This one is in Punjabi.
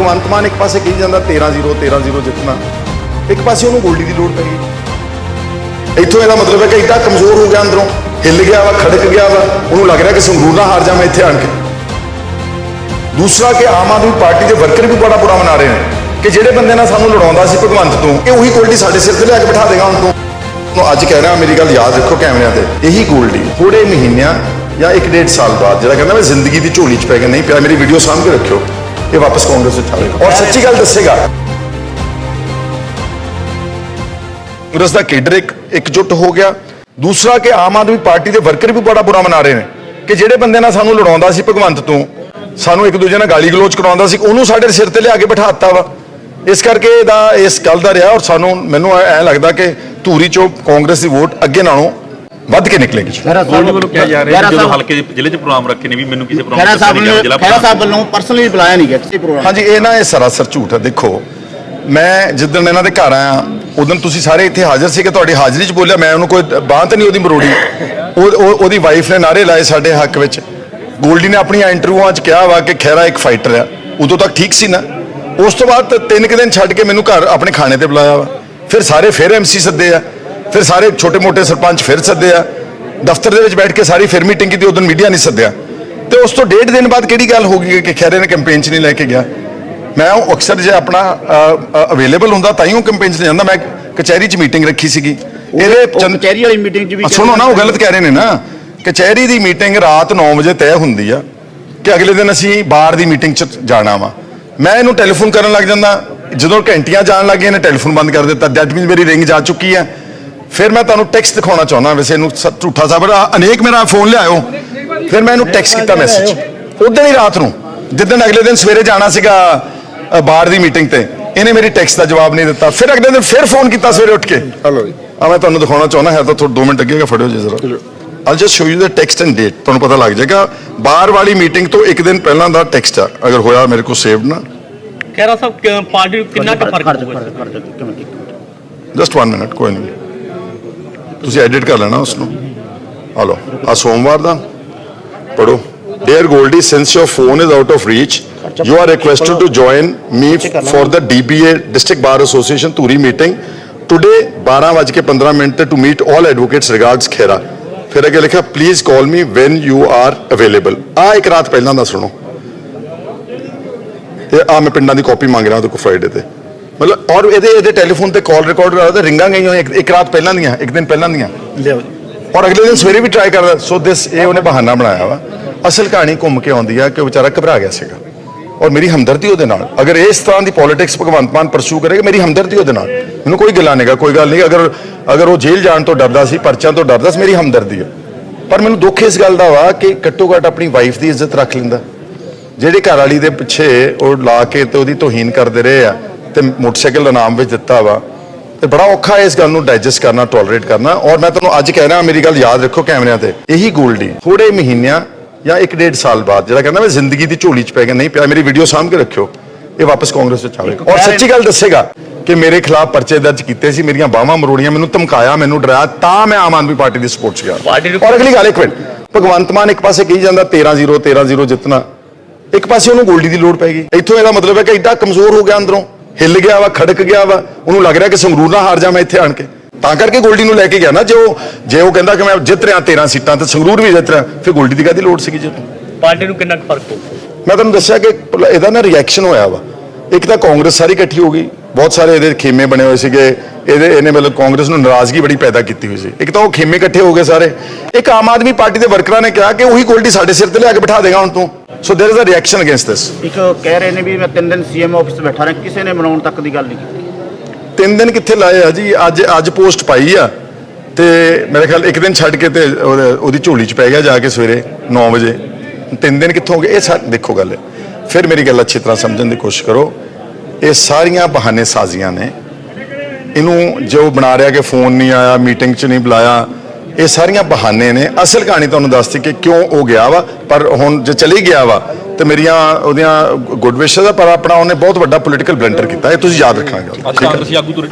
ਭਗਵੰਤ ਮਾਨ ਇੱਕ ਪਾਸੇ ਕਹੀ ਜਾਂਦਾ 13-0 13-0 ਜਿੱਤਣਾ। ਇੱਕ ਪਾਸੇ ਉਹਨੂੰ ਗੋਲਡੀ ਦੀ ਲੋੜ ਪੈ ਗਈ ਇੱਥੋਂ ਇਹਦਾ ਮਤਲਬ ਹੈ ਕਿ ਇੱਡਾ ਕਮਜ਼ੋਰ ਹੋ ਗਿਆ ਅੰਦਰੋਂ, ਹਿੱਲ ਗਿਆ ਵਾ, ਖੜਕ ਗਿਆ ਵਾ, ਉਹਨੂੰ ਲੱਗ ਰਿਹਾ ਕਿ ਸੰਗਰੂਰ ਨਾ ਹਾਰ ਜਾਵਾਂ ਇੱਥੇ ਆਣ ਕੇ। ਦੂਸਰਾ ਕਿ ਆਮ ਆਦਮੀ ਪਾਰਟੀ ਦੇ ਵਰਕਰ ਵੀ ਬੜਾ ਬੁਰਾ ਮਨਾ ਰਹੇ ਨੇ, ਕਿ ਜਿਹੜੇ ਬੰਦੇ ਨਾਲ ਸਾਨੂੰ ਲੜਾਉਂਦਾ ਸੀ ਭਗਵੰਤ ਤੋਂ, ਇਹ ਉਹੀ ਗੋਲਡੀ ਸਾਡੇ ਸਿਰ ਤੇ ਲਿਆ ਕੇ ਬਿਠਾ ਦੇਗਾ ਹੁਣ ਤੋਂ। ਨੂੰ ਅੱਜ ਕਹਿ ਰਿਹਾ, ਮੇਰੀ ਗੱਲ ਯਾਦ ਰੱਖੋ ਕੈਮਰਿਆਂ ਤੇ, ਇਹੀ ਗੋਲਡੀ ਥੋੜੇ ਮਹੀਨਿਆਂ ਜਾਂ ਇੱਕ ਡੇਢ ਸਾਲ ਬਾਅਦ, ਜਿਹੜਾ ਕਹਿੰਦਾ ਮੈਂ ਜ਼ਿੰਦਗੀ ਦੀ ਝੋਲੀ 'ਚ ਪੈ ਗਿਆ, ਨਹੀਂ ਪਿਆ, ਮੇਰੀ ਵੀਡੀਓ ਸਾਂਭ ਕੇ ਰੱਖਿਓ। ਇਹ ਵਾਪਸ ਕਾਂਗਰਸ ਵਿੱਚ ਆਵੇਗਾ ਔਰ ਸੱਚੀ ਗੱਲ ਦੱਸੇਗਾ ਕਾਂਗਰਸ ਦਾ ਕੇਡਰ ਇੱਕ ਇਕਜੁੱਟ ਹੋ ਗਿਆ ਦੂਸਰਾ ਕਿ ਆਮ ਆਦਮੀ ਪਾਰਟੀ ਦੇ ਵਰਕਰ ਵੀ ਬੜਾ ਬੁਰਾ ਮਨਾ ਰਹੇ ਨੇ ਕਿ ਜਿਹੜੇ ਬੰਦੇ ਨਾਲ ਸਾਨੂੰ ਲੜਾਉਂਦਾ ਸੀ ਭਗਵੰਤ ਤੋਂ ਸਾਨੂੰ ਇੱਕ ਦੂਜੇ ਨਾਲ ਗਾਲੀ ਗਲੋਚ ਕਰਾਉਂਦਾ ਸੀ ਉਹਨੂੰ ਸਾਡੇ ਸਿਰ ਤੇ ਲਿਆ ਕੇ ਬਿਠਾਤਾ ਵਾ ਇਸ ਕਰਕੇ ਇਹਦਾ ਇਸ ਗੱਲ ਦਾ ਰਿਹਾ ਔਰ ਸਾਨੂੰ ਮੈਨੂੰ ਐ ਐਂ ਲੱਗਦਾ ਕਿ ਧੂਰੀ ਚੋਂ ਕਾਂਗਰਸ ਦੀ ਵੋਟ ਅੱਗੇ ਨਾਲੋਂ ਵੱਧ ਕੇ ਨਿਕਲੇਗੀ। ਗੋਲਡੀ ਵੱਲੋਂ ਕਿਹਾ ਜਾ ਰਿਹਾ ਹੈ ਕਿ ਜਦੋਂ ਹਲਕੇ ਦੇ ਜ਼ਿਲ੍ਹੇ 'ਚ ਪ੍ਰੋਗਰਾਮ ਰੱਖੇ ਨੇ ਵੀ ਮੈਨੂੰ ਕਿਸੇ ਪ੍ਰੋਗਰਾਮ ਖੈਰਾ ਸਾਹਿਬ ਨਹੀਂ ਨੇ ਗਿਆ ਜ਼ਿਲ੍ਹਾ ਖੈਰਾ ਸਾਹਿਬ ਵੱਲੋਂ ਪਰਸਨਲੀ ਬੁਲਾਇਆ ਨਹੀਂ ਗਿਆ ਕਿਸੇ ਪ੍ਰੋਗਰਾਮ ਹਾਂਜੀ ਇਹ ਨਾ ਇਹ ਸਰਾਸਰ ਝੂਠ ਹੈ। ਦੇਖੋ ਮੈਂ ਜਿੱਦਣ ਇਹਨਾਂ ਦੇ ਘਰ ਆਇਆ ਉਦੋਂ ਤੁਸੀਂ ਸਾਰੇ ਇੱਥੇ ਹਾਜ਼ਰ ਸੀ ਕਿ ਤੁਹਾਡੀ ਹਾਜ਼ਰੀ 'ਚ ਬੋਲਿਆ ਮੈਂ ਉਹਨੂੰ ਕੋਈ ਬਾਂਹ ਤਾਂ ਨਹੀਂ ਉਹਦੀ ਮਰੋੜੀ। ਉਹ ਉਹ- ਉਹਦੀ ਵਾਈਫ ਨੇ ਨਾਰੇ ਲਾਏ ਸਾਡੇ ਹੱਕ ਵਿੱਚ। ਗੋਲਡੀ ਨੇ ਆਪਣੀਆਂ ਇੰਟਰਵਿਊਆਂ 'ਚ ਕਿਹਾ ਵਾ ਕਿ ਖੈਰਾ ਇੱਕ ਫਾਈਟਰ ਆ। ਉਦੋਂ ਤੱਕ ਠੀਕ ਸੀ ਨਾ। ਉਸ ਤੋਂ ਬਾਅਦ ਤਿੰਨ ਕੁ ਦਿਨ ਛੱਡ ਕੇ ਮੈਨੂੰ ਘਰ ਆਪਣੇ ਖਾਣੇ ਤੇ ਬੁਲਾਇਆ ਵਾ। ਫਿਰ ਸਾਰੇ ਫਿਰ ਐਮਸੀ ਸੱਦੇ ਆ। ਫਿਰ ਸਾਰੇ ਛੋਟੇ-ਮੋਟੇ ਸਰਪੰਚ ਫਿਰ ਸੱਦੇ ਆ। ਦਫ਼ਤਰ ਦੇ ਵਿੱਚ ਬੈਠ ਕੇ ਸਾਰੀ ਫਿਰ ਮੀਟਿੰਗ ਕੀਤੀ ਉਦੋਂ ਮੀਡੀਆ ਨਹੀਂ ਸੱਦਿਆ। ਤੇ ਉਸ ਤੋਂ ਡੇਢ ਦਿਨ ਬਾਅਦ ਕਿਹੜੀ ਗੱਲ ਹੋ ਗਈ ਕਿ ਖੈਰੇ ਨੇ ਕੈਂਪੇਨ 'ਚ ਨਹੀਂ ਲੈ ਕੇ ਗਿਆ? ਮੈਂ ਉਹ ਅਕਸਰ ਜੇ ਆਪਣਾ ਅਵੇਲੇਬਲ ਹੁੰਦਾ ਤਾਂ ਹੀ ਉਹ ਕੈਂਪੇਨ 'ਚ ਜਾਂਦਾ। ਮੈਂ ਕਚਹਿਰੀ 'ਚ ਮੀਟਿੰਗ ਰੱਖੀ ਸੀਗੀ। ਇਹਦੇ ਕਚਹਿਰੀ ਵਾਲੀ ਮੀਟਿੰਗ 'ਚ ਵੀ ਸੁਣੋ ਨਾ ਉਹ ਗਲਤ ਕਹਿ ਰਹੇ ਨੇ ਨਾ। ਕਚਹਿਰੀ ਦੀ ਮੀਟਿੰਗ ਰਾਤ 9 ਵਜੇ ਤੈਅ ਹੁੰਦੀ ਆ ਕਿ ਅਗਲੇ ਦਿਨ ਅਸੀਂ ਬਾਹਰ ਦੀ ਮੀਟਿੰਗ 'ਚ ਜਾਣਾ ਵਾ। ਮੈਂ ਇਹਨੂੰ ਟੈਲੀਫੋਨ ਕਰਨ ਲੱਗ ਜਾਂਦਾ। ਜਦੋਂ ਘੰਟੀਆਂ ਜਾਣ ਲੱਗ ਗਈਆਂ ਨੇ ਟੈਲੀਫੋਨ ਬੰਦ ਕਰ ਦਿੱਤਾ। ਦੈਟ ਮੀਨਸ ਮੇਰੀ ਰਿੰਗ ਜਾ ਚੁੱਕੀ ਹੈ ਫਿਰ ਮੈਂ ਤੁਹਾਨੂੰ ਟੈਕਸਟ ਦਿਖਾਉਣਾ ਚਾਹੁੰਦਾ ਵੈਸੇ ਇਹਨੂੰ ਸ- ਝੂਠਾ ਸਾਬਰ ਅਨੇਕ ਮੇਰਾ ਫੋਨ ਲਿਆਇਓ। ਫਿਰ ਮੈਂ ਇਹਨੂੰ ਟੈਕਸਟ ਕੀਤਾ ਮੈਸੇਜ ਉਦੋਂ ਹੀ ਰਾਤ ਨੂੰ ਜਿੱਦਣ ਅਗਲੇ ਦਿਨ ਸਵੇਰੇ ਜਾਣਾ ਸੀਗਾ ਅ, ਬਾਹਰ ਦੀ ਮੀਟਿੰਗ ਤੇ ਇਹਨੇ ਮੇਰੀ ਟੈਕਸਟ ਦਾ ਜਵਾਬ ਨਹੀਂ ਦਿੱਤਾ। ਫਿਰ ਅਗਲੇ ਦਿਨ ਫਿਰ ਫੋਨ ਕੀਤਾ ਸਵੇਰੇ ਉੱਠ ਕੇ। ਹਲੋ ਜੀ ਆ ਮੈਂ ਤੁਹਾਨੂੰ ਦਿਖਾਉਣਾ ਚਾਹੁੰਦਾ ਹੈ ਤਾਂ ਥੋੜਾ 2 ਮਿੰਟ ਲੱਗੇਗਾ ਫੜਿਓ ਜੀ ਜ਼ਰਾ। All just show you the text and date ਤੁਹਾਨੂੰ ਪਤਾ ਲੱਗ ਜਾਏਗਾ ਬਾਹਰ ਵਾਲੀ ਮੀਟਿੰਗ ਤੋਂ ਇੱਕ ਦਿਨ ਪਹਿਲਾਂ ਦਾ ਟੈਕਸਟ ਆ। ਅਗਰ ਹੋਇਆ ਮੇਰੇ ਕੋਲ ਸੇਵਡ ਨਾ। ਖੈਰਾ ਸਾਹਿਬ ਕਿ- ਪਾਰਟੀ ਨੂੰ ਕਿੰਨਾ ਕੁ ਫ਼ਰਕ ਇੱਕ ਮਿੰਟ। ਜਸਟ 1 ਮਿੰਟ ਕੋਈ ਨਹੀਂ। ਤੁਸੀਂ ਐਡਿਟ ਕਰ ਲੈਣਾ ਉਸ ਨੂੰ ਆ ਲਓ ਆ ਸੋਮਵਾਰ ਦਾ ਪੜੋ Dear Goldie, since your phone is out of reach, you are requested to join me for the DBA District Bar Association Turi meeting today 12:15 minute to meet all advocates regards Khera. ਫਿਰ ਅੱਗੇ ਲਿਖਿਆ please call me when you are available ਆ ਇੱਕ ਰਾਤ ਪਹਿਲਾਂ ਦਾ ਸੁਣੋ ਤੇ ਆ ਮੈਂ ਪਿੰਡਾਂ ਦੀ ਕਾਪੀ ਮੰਗ ਰਿਹਾ ਉਹਦੇ ਕੋਲ ਫਰਾਈਡੇ ਤੇ ਮਤਲਬ ਔਰ ਇਹਦੇ ਇਹਦੇ ਟੈਲੀਫੋਨ ਤੇ ਕਾਲ ਰਿਕਾਰਡ ਕਰਾ ਤੇ ਰਿੰਗਾਂ ਗਈਆਂ ਹੋਈਆਂ ਇੱਕ- ਇੱਕ ਰਾਤ ਪਹਿਲਾਂ ਦੀਆਂ ਇੱਕ ਦਿਨ ਪਹਿਲਾਂ ਦੀਆਂ। ਲਿਆਓ ਜੀ। ਔਰ ਅਗਲੇ ਦਿਨ ਸਵੇਰੇ ਵੀ ਟਰਾਈ ਕਰਦਾ ਸੋ ਦਿਸ ਇਹ ਉਹਨੇ ਬਹਾਨਾ ਬਣਾਇਆ ਵਾ। ਅਸਲ ਕਹਾਣੀ ਘੁੰਮ ਕੇ ਆਉਂਦੀ ਆ ਕਿ ਉਹ ਵਿਚਾਰਾ ਘਬਰਾ ਗਿਆ ਸੀਗਾ। ਔਰ ਮੇਰੀ ਹਮਦਰਦੀ ਉਹਦੇ ਨਾਲ। ਅਗਰ ਇਸ ਤਰ੍ਹਾਂ ਦੀ ਪੋਲਿਟਿਕਸ ਭਗਵੰਤ ਮਾਨ ਪਰਸੂ ਕਰੇਗਾ ਮੇਰੀ ਹਮਦਰਦੀ ਉਹਦੇ ਨਾਲ। ਮੈਨੂੰ ਕੋਈ ਗਿਲਾ ਨਹੀਂਗਾ ਕੋਈ ਗੱਲ ਨਹੀਂ ਅਗਰ ਅਗਰ ਉਹ ਜੇਲ੍ਹ ਜਾਣ ਤੋਂ ਡਰਦਾ ਸੀ ਪਰਚਿਆਂ ਤੋਂ ਡਰਦਾ ਸੀ ਮੇਰੀ ਹਮਦਰਦੀ ਹੈ ਪਰ ਮੈਨੂੰ ਦੁੱਖ ਇਸ ਗੱਲ ਦਾ ਵਾ ਕਿ ਘੱਟੋ ਘੱਟ ਆਪਣੀ ਵਾਈਫ ਦੀ ਇੱਜ਼ਤ ਰੱਖ ਲੈਂਦਾ। ਜਿਹੜੇ ਘਰ ਵਾਲੀ ਦੇ ਪਿੱਛੇ ਉਹ ਲਾ ਕੇ ਤੇ ਉਹਦੀ ਤੋਹੀਨ ਕਰਦੇ ਰਹੇ ਆ ਤੇ ਮੋਟਰਸਾਈਕਲ ਇਨਾਮ ਵਿੱਚ ਦਿੱਤਾ ਵਾ। ਤੇ ਬੜਾ ਔਖਾ ਇਸ ਗੱਲ ਨੂੰ ਡਾਈਜੈਸਟ ਕਰਨਾ ਟੋਲਰੇਟ ਕਰਨਾ। ਔਰ ਮੈਂ ਤੁਹਾਨੂੰ ਅੱਜ ਕਹਿ ਰਿਹਾ ਮੇਰੀ ਗੱਲ ਯਾਦ ਰੱਖੋ ਕੈਮਰਿਆਂ ਤੇ। ਇਹੀ ਗੋਲਡੀ ਥੋੜੇ ਮਹੀਨਿਆਂ ਜਾਂ ਇੱਕ ਡੇਢ ਸਾਲ ਬਾਅਦ ਜਿਹੜਾ ਕਹਿੰਦਾ ਮੈਂ ਜ਼ਿੰਦਗੀ ਦੀ ਝੋਲੀ 'ਚ ਪੈ ਗਿਆ ਨਹੀਂ ਪਿਆ ਮੇਰੀ ਵੀਡੀਓ ਕੇ ਰੱਖਿਓ। ਇਹ ਵਾਪਸ ਕਾਂਗਰਸ ਵਿੱਚ ਆਵੇਗਾ। ਔਰ ਸੱਚੀ ਗੱਲ ਦੱਸੇਗਾ ਕਿ ਮੇਰੇ ਖਿਲਾਫ ਪਰਚੇ ਦਰਜ ਕੀਤੇ ਸੀ ਮੇਰੀਆਂ ਬਾਹਾਂ ਮਰੋੜੀਆਂ ਮੈਨੂੰ ਧਮਕਾਇਆ ਮੈਨੂੰ ਡਰਾਇਆ ਤਾਂ ਮੈਂ ਆਮ ਆਦਮੀ ਪਾਰਟੀ ਦੀ ਸਪੋਰਟ 'ਚ ਗਿਆ ਔਰ ਅਗਲੀ ਗੱਲ ਇੱਕ ਮਿੰਟ। ਭਗਵੰਤ ਮਾਨ ਇੱਕ ਪਾਸੇ ਕਹੀ ਜਾਂਦਾ 13-0 13-0 ਜਿੱਤਣਾ। ਇੱਕ ਪਾਸੇ ਉਹਨੂੰ ਗੋਲਡੀ ਦੀ ਲੋੜ ਪੈ ਗਈ। ਇੱਥੋਂ ਇਹਦਾ ਮਤਲਬ ਹੈ ਕਿ ਇੱਡਾ ਕਮਜ਼ੋਰ ਹੋ ਗਿਆ ਅੰਦਰੋਂ। ਹਿੱਲ ਗਿਆ ਵਾ ਖੜਕ ਗਿਆ ਵਾ ਉਹਨੂੰ ਲੱਗ ਰਿਹਾ ਕਿ ਸੰਗਰੂਰ ਨਾ ਹਾਰ ਜਾਵਾਂ ਇੱਥੇ ਆਣ ਕੇ। ਤਾਂ ਕਰਕੇ ਗੋਲਡੀ ਨੂੰ ਲੈ ਕੇ ਗਿਆ ਨਾ ਜੇ ਉਹ ਜੇ ਉਹ ਕਹਿੰਦਾ ਕਿ ਮੈਂ ਜਿੱਤ ਰਿਹਾ 13 ਸੀਟਾਂ ਤੇ ਸੰਗਰੂਰ ਵੀ ਜਿੱਤ ਰਿਹਾ ਫਿਰ ਗੋਲਡੀ ਦੀ ਕਾਹਦੀ ਲੋੜ ਸੀਗੀ ਜੀ ਪਾਰਟੀ ਨੂੰ ਕਿੰਨਾ ਕੁ ਫ਼ਰਕ ਹੋਊ ਮੈਂ ਤੁਹਾਨੂੰ ਦੱਸਿਆ ਕਿ ਇਹਦਾ ਨਾ ਰਿਐਕਸ਼ਨ ਹੋਇਆ ਵਾ। ਇੱਕ ਤਾਂ ਕਾਂਗਰਸ ਸਾਰੀ ਇਕੱਠੀ ਹੋ ਗਈ ਬਹੁਤ ਸਾਰੇ ਇਹਦੇ ਖੇਮੇ ਬਣੇ ਹੋਏ ਸੀਗੇ ਇਹਦੇ ਇਹਨੇ ਮਤਲਬ ਕਾਂਗਰਸ ਨੂੰ ਨਾਰਾਜ਼ਗੀ ਬੜੀ ਪੈਦਾ ਕੀਤੀ ਹੋਈ ਸੀ ਇੱਕ ਤਾਂ ਉਹ ਖੇਮੇ ਇਕੱਠੇ ਹੋ ਗਏ ਸਾਰੇ ਇੱਕ ਆਮ ਆਦਮੀ ਪਾਰਟੀ ਦੇ ਵਰਕਰਾਂ ਨੇ ਕਿਹਾ ਕਿ ਉਹੀ ਗੋਲਡੀ ਸਾਡੇ ਸਿਰ ਤੇ ਲਿਆ ਕੇ ਬਿਠਾ ਦੇਗਾ ਹੁਣ ਤੋਂ so there is a reaction against this ਇੱਕ ਕਹਿ ਰਹੇ ਨੇ ਵੀ ਮੈਂ ਤਿੰਨ ਦਿਨ ਸੀਐਮ ਆਫਿਸ 'ਚ ਬੈਠਾ ਰਿਹਾ ਕਿਸੇ ਨੇ ਮਨਾਉਣ ਤੱਕ ਦੀ ਗੱਲ ਨਹੀਂ ਕੀਤੀ ਤਿੰਨ ਦਿਨ ਕਿੱਥੇ ਲਾਏ ਆ ਜੀ ਅੱਜ ਅੱਜ ਪੋਸਟ ਪਾਈ ਆ ਤੇ ਮੇਰੇ ਖਿਆਲ ਇੱਕ ਦਿਨ ਛੱਡ ਕੇ ਤੇ ਉਹਦੇ- ਉਹਦੀ ਝੋਲੀ 'ਚ ਪੈ ਗਿਆ ਜਾ ਕੇ ਸਵੇਰੇ 9 ਵਜੇ ਤਿੰਨ ਦਿਨ ਕਿੱਥੋਂ ਹੋ ਗਏ ਇਹ ਸਾ ਦੇਖੋ ਗੱਲ ਫਿਰ ਮੇਰੀ ਗੱਲ ਅੱਛੀ ਤਰ੍ਹਾਂ ਸਮਝਣ ਦੀ ਕੋਸ਼ਿਸ਼ ਕਰੋ ਇਹ ਸਾਰੀਆਂ ਬਹਾਨੇ ਸਾਜ਼ੀਆਂ ਨੇ। ਇਹਨੂੰ ਜੋ ਬਣਾ ਰਿਹਾ ਕਿ ਫੋਨ ਨਹੀਂ ਆਇਆ ਮੀਟਿੰਗ 'ਚ ਨਹੀਂ ਬੁਲਾਇਆ ਇਹ ਸਾਰੀਆਂ ਬਹਾਨੇ ਨੇ। ਅਸਲ ਕਹਾਣੀ ਤੁਹਾਨੂੰ ਦੱਸਦੀ ਕਿ ਕਿਉਂ ਉਹ ਗਿਆ ਵਾ ਪਰ ਹੁਣ ਜੇ ਚਲੀ ਗਿਆ ਵਾ ਤੇ ਮੇਰੀਆਂ ਉਹਦੀਆਂ ਗੁੱਡ ਵਿਸ਼ੇਸ ਆ ਪਰ ਆਪਣਾ ਉਹਨੇ ਬਹੁਤ ਵੱਡਾ ਪੋਲੀਟੀਕਲ ਬਲੰਡਰ ਕੀਤਾ। ਇਹ ਤੁਸੀਂ ਯਾਦ ਕਾਂਗਰਸੀ ਆਗੂ ਤੋਂ